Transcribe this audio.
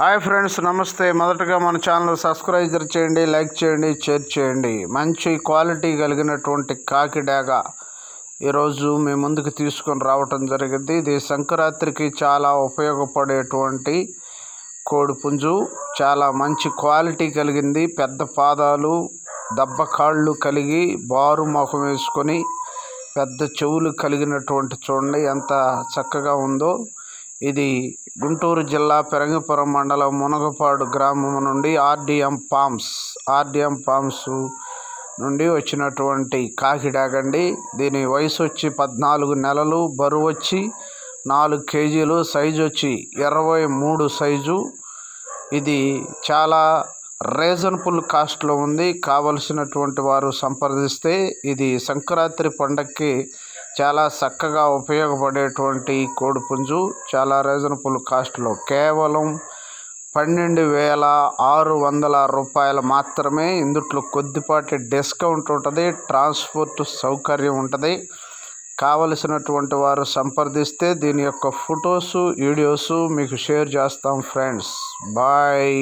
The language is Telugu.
హాయ్ ఫ్రెండ్స్ నమస్తే. మొదటగా మన ఛానల్ సబ్స్క్రైబ్ చేయండి లైక్ చేయండి షేర్ చేయండి. మంచి క్వాలిటీ కలిగినటువంటి కాకి డాగా ఈరోజు మీ ముందుకు తీసుకొని రావటం జరిగింది. ఇది సంక్రాంతికి చాలా ఉపయోగపడేటువంటి కోడిపుంజు చాలా మంచి క్వాలిటీ కలిగింది. పెద్ద పాదాలు దెబ్బ కాళ్ళు కలిగి బారు ముఖం వేసుకొని పెద్ద చెవులు కలిగినటువంటి చూడండి ఎంత చక్కగా ఉందో. ఇది గుంటూరు జిల్లా పెరంగపురం మండలం మునగపాడు గ్రామం నుండి ఆర్డిఎం పామ్స్ ఆర్డిఎం పామ్స్ నుండి వచ్చినటువంటి కాకిడాగండి దీని వయసు వచ్చి పద్నాలుగు నెలలు బరువు వచ్చి నాలుగు కేజీలు సైజు వచ్చి ఇరవై మూడు సైజు. ఇది చాలా రీజనబుల్ కాస్ట్లో ఉంది. కావలసినటువంటి వారు సంప్రదిస్తే ఇది సంక్రాంతి పండక్కి చాలా చక్కగా ఉపయోగపడేటువంటి కోడిపుంజు చాలా రీజనబుల్ కాస్ట్లో కేవలం పన్నెండు వేల ఆరు వందల రూపాయలు మాత్రమే ఇందుట్లో కొద్దిపాటి డిస్కౌంట్ ఉంటుంది ట్రాన్స్పోర్ట్ సౌకర్యం ఉంటుంది. కావలసినటువంటి వారు సంప్రదిస్తే దీని యొక్క ఫొటోసు వీడియోసు మీకు షేర్ చేస్తాం ఫ్రెండ్స్ బాయ్